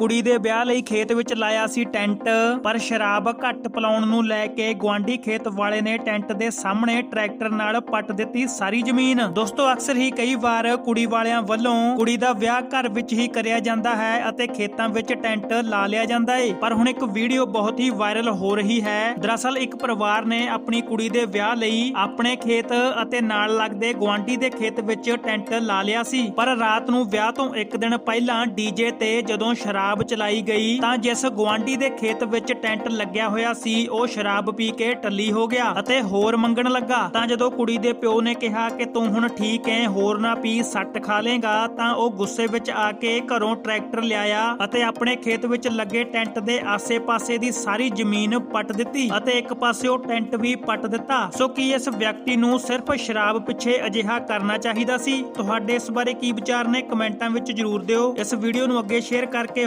ਕੁੜੀ ਦੇ ਵਿਆਹ ਲਈ ਖੇਤ ਵਿੱਚ ਲਾਇਆ ਸੀ ਟੈਂਟ, ਪਰ ਸ਼ਰਾਬ ਘੱਟ ਪਲਾਉਣ ਨੂੰ ਲੈ ਕੇ ਗਵਾਂਢੀ ਖੇਤ ਵਾਲੇ ਨੇ ਟੈਂਟ ਦੇ ਸਾਹਮਣੇ ਟਰੈਕਟਰ ਨਾਲ ਪੱਟ ਦਿੱਤੀ ਸਾਰੀ ਜ਼ਮੀਨ। ਦੋਸਤੋ, ਅਕਸਰ ਹੀ ਕਈ ਵਾਰ ਕੁੜੀ ਵਾਲਿਆਂ ਵੱਲੋਂ ਕੁੜੀ ਦਾ ਵਿਆਹ ਘਰ ਵਿੱਚ ਹੀ ਕਰਿਆ ਜਾਂਦਾ ਹੈ ਅਤੇ ਖੇਤਾਂ ਵਿੱਚ ਟੈਂਟ ਲਾ ਲਿਆ ਜਾਂਦਾ ਏ। ਪਰ ਹੁਣ ਇੱਕ ਵੀਡੀਓ ਬਹੁਤ ਹੀ ਵਾਇਰਲ ਹੋ ਰਹੀ ਹੈ। ਦਰਅਸਲ, ਇੱਕ ਪਰਿਵਾਰ ਨੇ ਆਪਣੀ ਕੁੜੀ ਦੇ ਵਿਆਹ ਲਈ ਆਪਣੇ ਖੇਤ ਅਤੇ ਨਾਲ ਲੱਗਦੇ ਗਵਾਂਢੀ ਦੇ ਖੇਤ ਵਿੱਚ ਟੈਂਟ ਲਾ ਲਿਆ ਸੀ। ਪਰ ਰਾਤ ਨੂੰ ਵਿਆਹ ਤੋਂ ਇੱਕ ਦਿਨ ਪਹਿਲਾਂ ਡੀਜੇ ਤੇ ਜਦੋਂ ਸ਼ਰਾਬ ਸ਼ਰਾਬ ਚਲਾਈ ਗਈ, ਤਾਂ ਜਿਸ ਗਵਾਂਢੀ ਦੇ ਖੇਤ ਵਿੱਚ ਟੈਂਟ ਲੱਗਿਆ ਹੋਇਆ ਸੀ, ਉਹ ਸ਼ਰਾਬ ਪੀ ਕੇ ਟੱਲੀ ਹੋ ਗਿਆ ਅਤੇ ਹੋਰ ਮੰਗਣ ਲੱਗਾ। ਤਾਂ ਜਦੋਂ ਕੁੜੀ ਦੇ ਪਿਓ ਨੇ ਕਿਹਾ ਕਿ ਤੂੰ ਹੁਣ ਠੀਕ ਐ, ਹੋਰ ਨਾ ਪੀ, ਸੱਟ ਖਾ ਲੇਗਾ ਤਾਂ ਉਹ ਗੁੱਸੇ ਵਿੱਚ ਆ ਕੇ ਘਰੋਂ ਟਰੈਕਟਰ ਲਿਆਇਆ ਅਤੇ ਆਪਣੇ ਖੇਤ ਵਿੱਚ ਲੱਗੇ ਟੈਂਟ ਦੇ ਆਸੇ-ਪਾਸੇ ਦੀ ਸਾਰੀ ਜ਼ਮੀਨ ਪੱਟ ਦਿੱਤੀ ਅਤੇ ਇੱਕ ਪਾਸੇ ਉਹ ਟੈਂਟ ਵੀ ਪੱਟ ਦਿੱਤਾ। ਸੋ ਕੀ ਇਸ ਵਿਅਕਤੀ ਨੂੰ ਸਿਰਫ ਸ਼ਰਾਬ ਪਿੱਛੇ ਅਜਿਹਾ ਕਰਨਾ ਚਾਹੀਦਾ ਸੀ? ਤੁਹਾਡੇ ਇਸ ਬਾਰੇ ਕੀ ਵਿਚਾਰ ਨੇ? ਕਮੈਂਟਾਂ ਵਿੱਚ ਜਰੂਰ ਦਿਓ। ਇਸ ਵੀਡੀਓ ਨੂੰ ਅੱਗੇ ਸ਼ੇਅਰ ਕਰਕੇ